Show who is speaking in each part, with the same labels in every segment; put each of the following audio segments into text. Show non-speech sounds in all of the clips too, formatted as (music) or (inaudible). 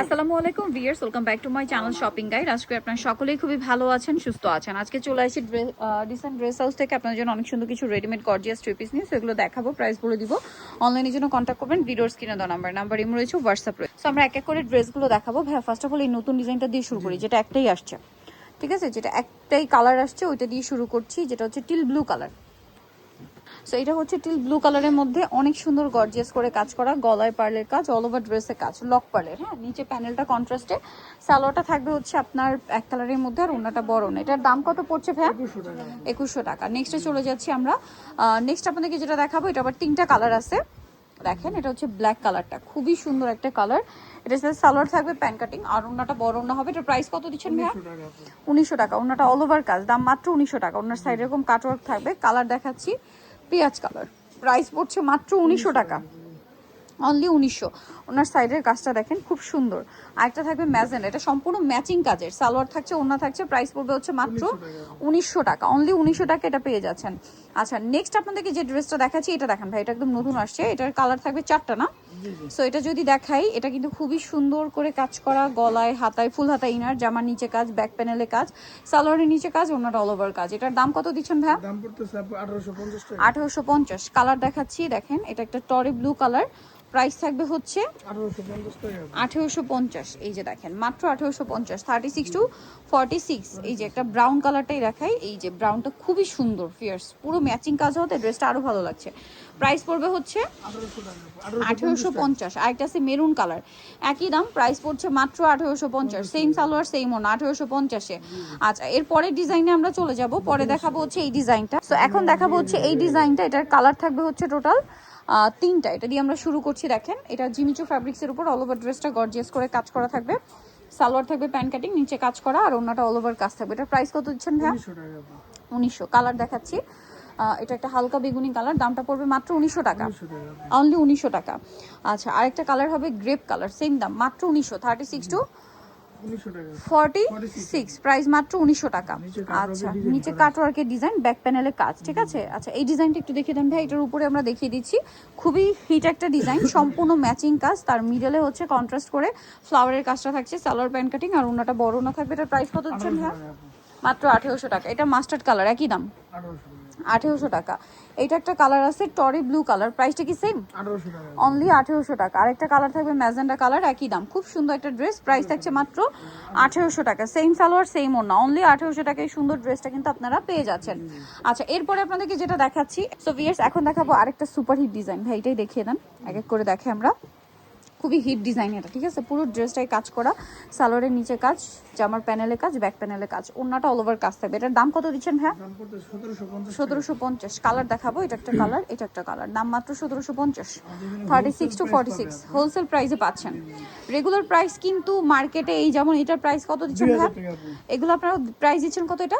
Speaker 1: আসসালামু আলাইকুম viewers welcome back to my channel shopping guide আজকে আপনারা সকলেই খুবই ভালো আছেন সুস্থ আছেন। আজকে চলে আসি ডিসেন্ট ড্রেস হাউস থেকে। আপনাদের জন্য অনেক সুন্দর কিছু রেডিমেড গর্জিয়াস থ্রি পিস নিয়ে। সেগুলো দেখাবো প্রাইস বলে দিব। অনলাইনের জন্য কন্ট্যাক্ট করবেন ভিডিওর স্ক্রিনে দেওয়া নাম্বার নাম্বার ইমো রয়েছে হোয়াটসঅ্যাপ রয়েছে। So, আমরা এক এক করে ড্রেসগুলো দেখাবো। ভাইয়া ফার্স্ট অফ অল এই নতুন ডিজাইনটা দিয়ে শুরু করি যেটা একটাই আসছে। ঠিক আছে? যেটা একটাই কালার আসছে ওইটা দিয়ে শুরু করছি যেটা হচ্ছে টিল ব্লু কালার সো এটা হচ্ছে টিল ব্লু কালারের মধ্যে অনেক সুন্দর গর্জিয়াস করে কাজ করা গলায় পার্লের কাজ অল ওভার ড্রেসের কাজ লক পার্লের হ্যাঁ? নিচে প্যানেলটা কন্ট্রাস্টে সালোয়ারটা থাকবে হচ্ছে আপনার এক কালারের মধ্যে আর ওনাটা বড় না এটার দাম কত পড়ছে ভাইয়া? একুশশো টাকা। নেক্সটে চলে যাচ্ছি আমরা নেক্সট আপনাদেরকে যেটা দেখাবো এটা আবার তিনটা কালার আছে। দেখেন এটা হচ্ছে ব্ল্যাক কালারটা খুবই সুন্দর একটা কালার এটা সাথে সালোয়ার থাকবে প্যান কাটিং আর ওনাটা বড় ওনা হবে। এটা প্রাইস কত দিচ্ছেন ভাইয়া? উনিশশো টাকা ওনাটা অল ওভার কাজ। দাম মাত্র উনিশশো টাকা। ওনার সাইড এরকম কাটওয়ার্ক থাকবে। কালার দেখাচ্ছি। পেঁয়াজ কালার। প্রাইস পড়ছে মাত্র উনিশশো টাকা। অনলি উনিশশো। ওনার সাইডের কাজটা দেখেন খুব সুন্দর। আরেকটা থাকবে ম্যাজেন এটা সম্পূর্ণ ম্যাচিং কাজের। সালোয়ার থাকছে ওনা থাকছে প্রাইস পড়বে হচ্ছে মাত্র উনিশশো টাকা। অনলি উনিশশো টাকা এটা পেয়ে যাচ্ছেন। আচ্ছা নেক্সট আপনাদেরকে যে ড্রেসটা দেখাচ্ছি এটা দেখেন ভাই এটা একদম নতুন আসছে। এটার কালার থাকবে চারটা না? সো এটা যদি দেখাই এটা কিন্তু খুবই সুন্দর করে কাজ করা গলায় হাতায় ফুল হাতা ইনার জামার নিচে কাজ ব্যাক প্যানেলে কাজ সালোয়ারের নিচে কাজ ওনার অল ওভার কাজ। এটার দাম কত দিচ্ছেন ভাই
Speaker 2: দাম পড়তেছে আঠারোশো পঞ্চাশ
Speaker 1: কালার দেখাচ্ছি দেখেন এটা একটা টরি ব্লু কালার প্রাইস থাকবে হচ্ছে
Speaker 2: আঠারোশো পঞ্চাশ
Speaker 1: এই যে দেখেন মাত্র আঠেরোশো পঞ্চাশ thirty six to forty six এই যে একটা ব্রাউন কালারটাই দেখাই এই যে ব্রাউনটা খুবই সুন্দর ফিয়ার্স পুরো ম্যাচিং কাজ হতে ড্রেসটা আরও ভালো লাগছে। প্রাইস পড়বে হচ্ছে
Speaker 2: আঠেরোশো
Speaker 1: পঞ্চাশ আরেকটা আছে মেরুন কালার একই দাম প্রাইস পড়ছে মাত্র আঠেরোশো পঞ্চাশ সেম সালোয়ার সেম ওনা আঠেরোশো পঞ্চাশে। আচ্ছা এর পরের ডিজাইনে আমরা চলে যাব পরে দেখাবো হচ্ছে এই ডিজাইনটা তো এখন দেখাবো হচ্ছে এই ডিজাইনটা এটার কালার থাকবে হচ্ছে টোটাল তিনটা। এটা দিয়ে আমরা শুরু করছি দেখেন। এটা জিমিচু ফ্যাব্রিক্সের উপর অল ওভার ড্রেসটা গর্জিয়াস করে কাজ করা থাকবে। সালোয়ার থাকবে প্যান্ট কাটিং নিচে কাজ করা আর ওনাটা অল ওভার কাজ থাকবে। এটার প্রাইস কত দিচ্ছেন ভাইয়া?
Speaker 2: উনিশশো
Speaker 1: কালার দেখাচ্ছি। এটা একটা হালকা বেগুনি কালার দামটা পড়বে মাত্র উনিশশো টাকা। অনলি উনিশশো টাকা। আচ্ছা আরেকটা কালার হবে গ্রেপ কালার সেম দাম মাত্র উনিশশো thirty six to forty six price মাত্র উনিশশো টাকা। আচ্ছা নিচে
Speaker 2: করা
Speaker 1: কাটওয়ার্কের ডিজাইন ব্যাক প্যানেলের কাজ ঠিক আছে? আচ্ছা এই ডিজাইনটা একটু দেখিয়ে দেন ভাই এটার উপরে আমরা দেখিয়ে দিচ্ছি। খুবই হিট একটা ডিজাইন (laughs) সম্পূর্ণ ম্যাচিং কাজ তার মিডলে হচ্ছে কন্ট্রাস্ট করে ফ্লাওয়ারের কাজটা থাকছে সালোয়ার প্যান্ট কাটিং আর ওনাটা বড় না থাকবে এটার প্রাইস কত দিচ্ছেন ভাই? মাত্র আঠেরোশো টাকা। এটা মাস্টার্ড কালার একই দাম?
Speaker 2: আঠেরোশো টাকা।
Speaker 1: এটা একটা কালার আছে টরি ব্লু কালার। প্রাইসটা কি সেম অনলি আঠেরোশো টাকা। আরেকটা কালার থাকবে ম্যাজেন্ডা কালার একই দাম। খুব সুন্দর একটা ড্রেস প্রাইস থাকছে মাত্র আঠেরোশো টাকা। সেম সালোয়ার সেম ওনা অনলি আঠেরোশো টাকা। এই সুন্দর ড্রেসটা কিন্তু আপনারা পেয়ে যাচ্ছেন। আচ্ছা এরপরে আপনাদেরকে যেটা দেখাচ্ছি। সো ভিয়ার্স এখন দেখাবো আরেকটা সুপার হিট ডিজাইন ভাই এটাই দেখিয়ে দেন। এক এক করে দেখে আমরা। খুবই হিট ডিজাইন এটা ঠিক আছে? পুরো ড্রেসটাই কাজ করা সালোয়ারের নিচে কাজ জামার প্যানেলে কাজ ব্যাক প্যানেলে কাজ ওনাটা অল ওভার কাজ থাকবে। এটার দাম কত দিচ্ছেন
Speaker 2: হ্যাঁ সতেরোশো পঞ্চাশ
Speaker 1: কালার দেখাবো এটা একটা কালার এটা একটা কালার দাম মাত্র সতেরোশো পঞ্চাশ। Thirty six to forty six wholesale প্রাইসে পাচ্ছেন। রেগুলার প্রাইস কিন্তু মার্কেটে এই যেমন এটার প্রাইস কত দিচ্ছেন
Speaker 2: আপু।
Speaker 1: এগুলো আপনারা প্রাইস দিচ্ছেন কত এটা?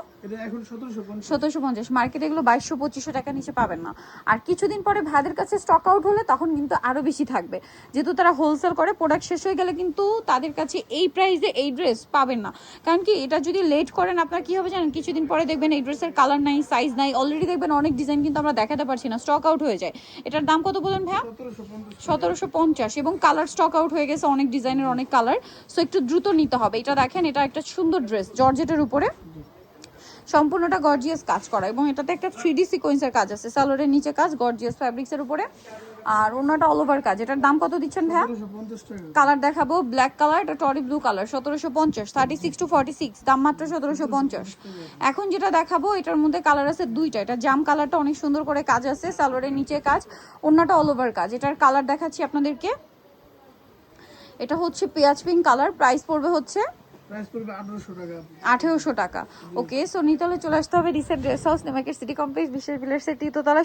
Speaker 2: সতেরোশো পঞ্চাশ।
Speaker 1: মার্কেটে এগুলো বাইশশো পঁচিশশো টাকা নিচে পাবেন না। আর কিছুদিন পরে ভাইদের কাছে স্টক আউট হলে তখন কিন্তু আরও বেশি থাকবে। যেহেতু তারা হোলসেল করে প্রোডাক্ট শেষ হয়ে গেলে কিন্তু তাদের কাছে এই প্রাইসে এই ড্রেস পাবেন না। কারণ কি এটা যদি লেট করেন আপনার কি হবে জানেন? কিছুদিন পরে দেখবেন এই ড্রেসের কালার নাই সাইজ নাই। অলরেডি দেখবেন অনেক ডিজাইন কিন্তু আমরা দেখাতে পারছি না। স্টক আউট হয়ে যায়। এটার দাম কত বলেন ভাইয়া?
Speaker 2: পঞ্চাশ।
Speaker 1: সতেরোশো পঞ্চাশ। এবং কালার স্টক আউট হয়ে গেছে অনেক ডিজাইনের অনেক কালার সো একটু দ্রুত নিতে হবে। এটা দেখেন এটা একটা সুন্দর ড্রেস জর্জেটের উপরে। সম্পূর্ণটা গর্জিয়াস কাজ করা। এবং এটাতে একটা থ্রি ডি সিকোয়েন্সের কাজ আছে। সালোয়ারের নিচে কাজ গর্জিয়াস ফ্যাব্রিক্সের উপরে। আর অন্যটা অল ওভার কাজ। এটার দাম কত দিচ্ছেন ভাইয়া? কালার দেখাবো। ব্ল্যাক কালার এটা টরি ব্লু কালার সতেরোশো পঞ্চাশ। Thirty six to forty six দাম মাত্র সতেরোশো পঞ্চাশ। এখন যেটা দেখাবো এটার মধ্যে কালার আছে দুইটা। এটা জাম কালারটা অনেক সুন্দর করে কাজ আছে সালোয়ারের নিচে কাজ। অন্যটা অল ওভার কাজ। এটার কালার দেখাচ্ছি আপনাদেরকে। এটা হচ্ছে পেঁয়াজ পিঙ্ক কালার প্রাইস পড়বে হচ্ছে
Speaker 2: আঠারোশো টাকা
Speaker 1: ওকে সো নিতলে চলে আসতে হবে রিসেন্ট ড্রেস হাউস নেমাকের সিটি কমপ্লেক্স বিশেষ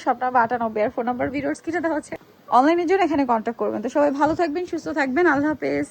Speaker 1: সব নাম্বার আটানব্বই আর ফোন নাম্বার ভিডিওস কিছু দেওয়া হচ্ছে। অনলাইনের জন্য এখানে কন্ট্যাক্ট করবেন। তো সবাই ভালো থাকবেন সুস্থ থাকবেন। আল্লাহ হাফেজ।